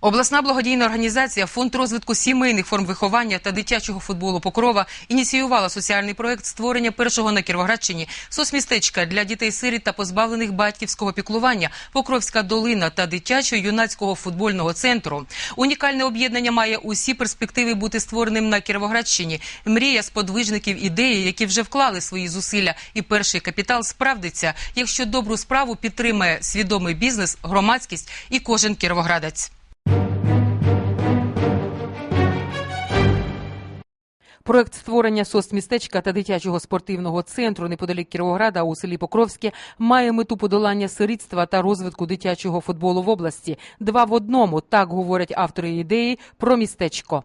Обласна благодійна організація Фонд розвитку сімейних форм виховання та дитячого футболу Покрова ініціювала соціальний проект створення першого на Кіровоградщині соцмістечка для дітей-сиріт та позбавлених батьківського піклування Покровська долина та дитячо-юнацького футбольного центру. Унікальне об'єднання має усі перспективи бути створеним на Кіровоградщині. Мрія сподвижників ідеї, які вже вклали свої зусилля, і перший капітал справдиться, якщо добру справу підтримає свідомий бізнес, громадськість і кожен кіровоградець. Проект створення соцмістечка та дитячого спортивного центру неподалік Кіровограда у селі Покровське має мету подолання сирітства та розвитку дитячого футболу в області. Два в одному так говорять автори ідеї про містечко.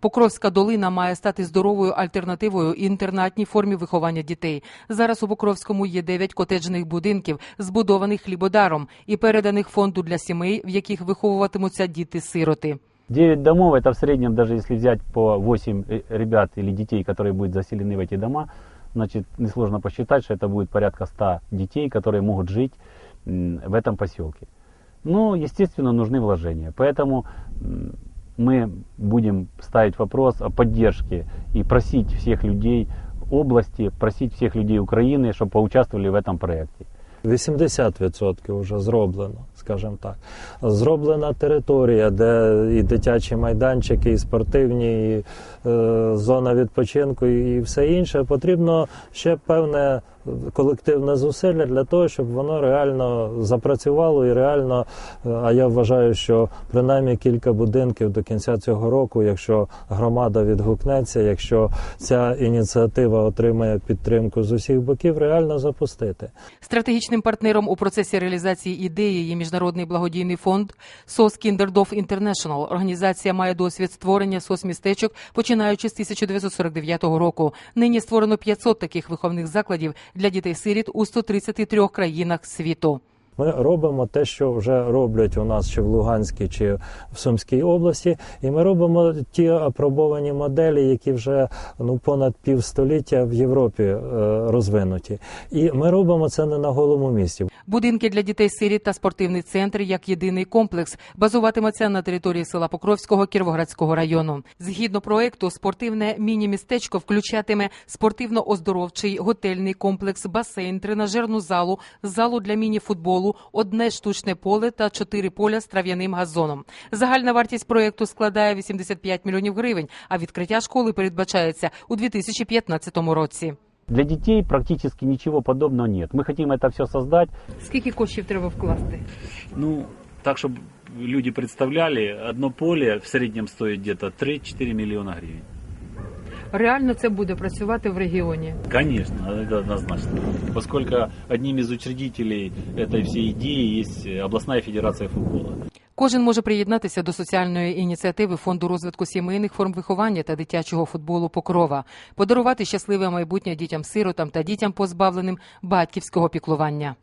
Покровська долина має стати здоровою альтернативою інтернатній формі виховання дітей. Зараз у Покровському є дев'ять котеджних будинків, збудованих хлібодаром і переданих фонду для сімей, в яких виховуватимуться діти-сироти. 9 домов, это в среднем, даже если взять по 8 э, ребят или детей, которые будут заселены в эти дома, значит, несложно посчитать, что это будет порядка 100 детей, которые могут жить м, в этом поселке. Но, естественно, нужны вложения. Поэтому м, мы будем ставить вопрос о поддержке и просить всех людей области, просить всех людей Украины, чтобы поучаствовали в этом проекте. 80% вже зроблено, скажімо так. Зроблена територія, де і дитячі майданчики, і спортивні, і е, зона відпочинку, і все інше. Потрібно ще певне колективне зусилля для того, щоб воно реально запрацювало і реально. е, А я вважаю, що принаймні кілька будинків до кінця цього року, якщо громада відгукнеться, якщо ця ініціатива отримає підтримку з усіх боків, реально запустити. Стратегічним партнером у процесі реалізації ідеї є міжнародний благодійний фонд SOS Kinderdorf International. Організація має досвід створення соцмістечок, починаючи з 1949 року. Нині створено 500 таких виховних закладів для дітей-сиріт у 133 країнах світу. Ми робимо те, що вже роблять у нас чи в Луганській, чи в Сумській області, і ми робимо ті апробовані моделі, які вже ну понад півстоліття в Європі е, розвинуті. І ми робимо це не на голому місці. Будинки для дітей-сиріт та спортивний центр як єдиний комплекс базуватиметься на території села Покровського Кіровоградського району. Згідно проекту, спортивне міні-містечко включатиме спортивно-оздоровчий готельний комплекс, басейн, тренажерну залу, залу для міні-футболу, одне штучне поле та чотири поля з трав'яним газоном. Загальна вартість проекту складає 85 мільйонів гривень, а відкриття школи передбачається у 2015 році. Для детей практически ничего подобного нет. Мы хотим это все создать Скільки коштів треба вкласти? Ну, так, чтобы люди представляли, одно поле в среднем стоит где-то 3-4 миллиона гривен. Реально це буде працювати в регіоні. Конечно, это однозначно. Поскольку одним из учредителей этой всей идеи есть областная федерация футбола. Кожен може приєднатися до соціальної ініціативи фонду розвитку сімейних форм виховання та дитячого футболу Покрова, подарувати щасливе майбутнє дітям-сиротам та дітям позбавленим батьківського піклування.